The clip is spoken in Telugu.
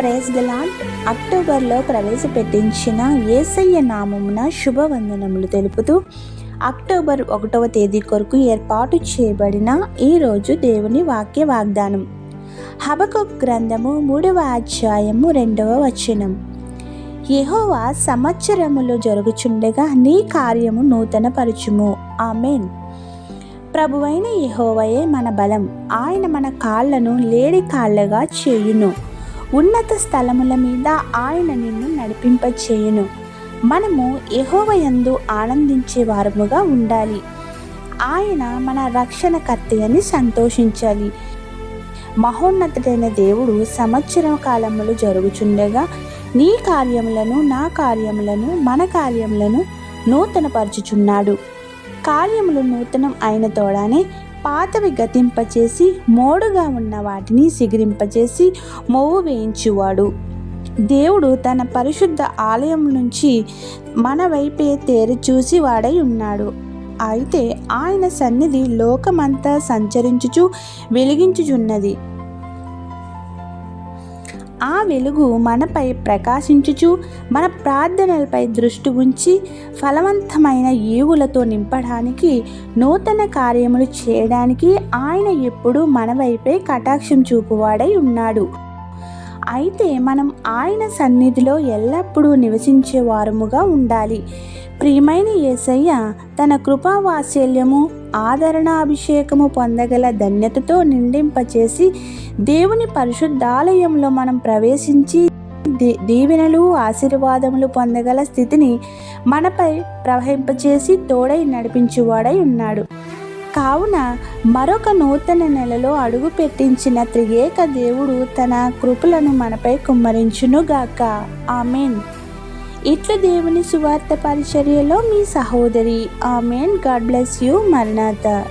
ప్రేస్ దలాన్ అక్టోబర్లో ప్రవేశపెట్టించిన ఏసయ్య నామమున శుభవందనములు తెలుపుతూ అక్టోబర్ ఒకటవ తేదీ కొరకు ఏర్పాటు చేయబడిన ఈరోజు దేవుని వాక్య వాగ్దానం. హబకుక్ గ్రంథము మూడవ అధ్యాయము రెండవ వచనం. యహోవా సంవత్సరములో జరుగుచుండగా నీ కార్యము నూతనపరచుము. ఆమెన్. ప్రభువైన యహోవయే మన బలం. ఆయన మన కాళ్ళను లేడి కాళ్ళగా చేయును. ఉన్నత స్థలముల మీద ఆయన నిన్ను నడిపింపచేయును. మనము యహోవయందు ఆనందించే వారముగా ఉండాలి. ఆయన మన రక్షణకర్త అని సంతోషించాలి. మహోన్నతుడైన దేవుడు సంవత్సరం కాలములు జరుగుచుండగా నీ కార్యములను నా కార్యములను మన కార్యములను నూతనపరచుచున్నాడు. కార్యములు నూతనం అయిన తోడానే పాతవి గతింపచేసి మోడుగా ఉన్న వాటిని సిగిరింపచేసి మొవ్వు వేయించువాడు. దేవుడు తన పరిశుద్ధ ఆలయం నుంచి మన వైపే తేరి చూసి వాడై ఉన్నాడు. అయితే ఆయన సన్నిధి లోకమంతా సంచరించుచు వెలిగించుచున్నది. ఆ వెలుగు మనపై ప్రకాశించుచు మన ప్రార్థనలపై దృష్టి ఉంచి ఫలవంతమైన ఏవులతో నింపడానికి నూతన కార్యములు చేయడానికి ఆయన ఎప్పుడూ మన వైపే కటాక్షం చూపువాడై ఉన్నాడు. అయితే మనం ఆయన సన్నిధిలో ఎల్లప్పుడూ నివసించేవారముగా ఉండాలి. ప్రియమైన యేసయ్య తన కృపావాత్సల్యము ఆదరణాభిషేకము పొందగల ధన్యతతో నిండింపచేసి దేవుని పరిశుద్ధాలయంలో మనం ప్రవేశించి దీ దీవెనలు ఆశీర్వాదములు పొందగల స్థితిని మనపై ప్రవహింపచేసి తోడై నడిపించువాడై ఉన్నాడు. కావున మరొక నూతన నెలలో అడుగు పెట్టించిన త్రియేక దేవుడు తన కృపలను మనపై కుమ్మరించునుగాక. ఆమెన్. ఇట్ల దేవుని సువార్త పరిచర్యలో మీ సహోదరి. ఆమెన్. God bless you మరణాథ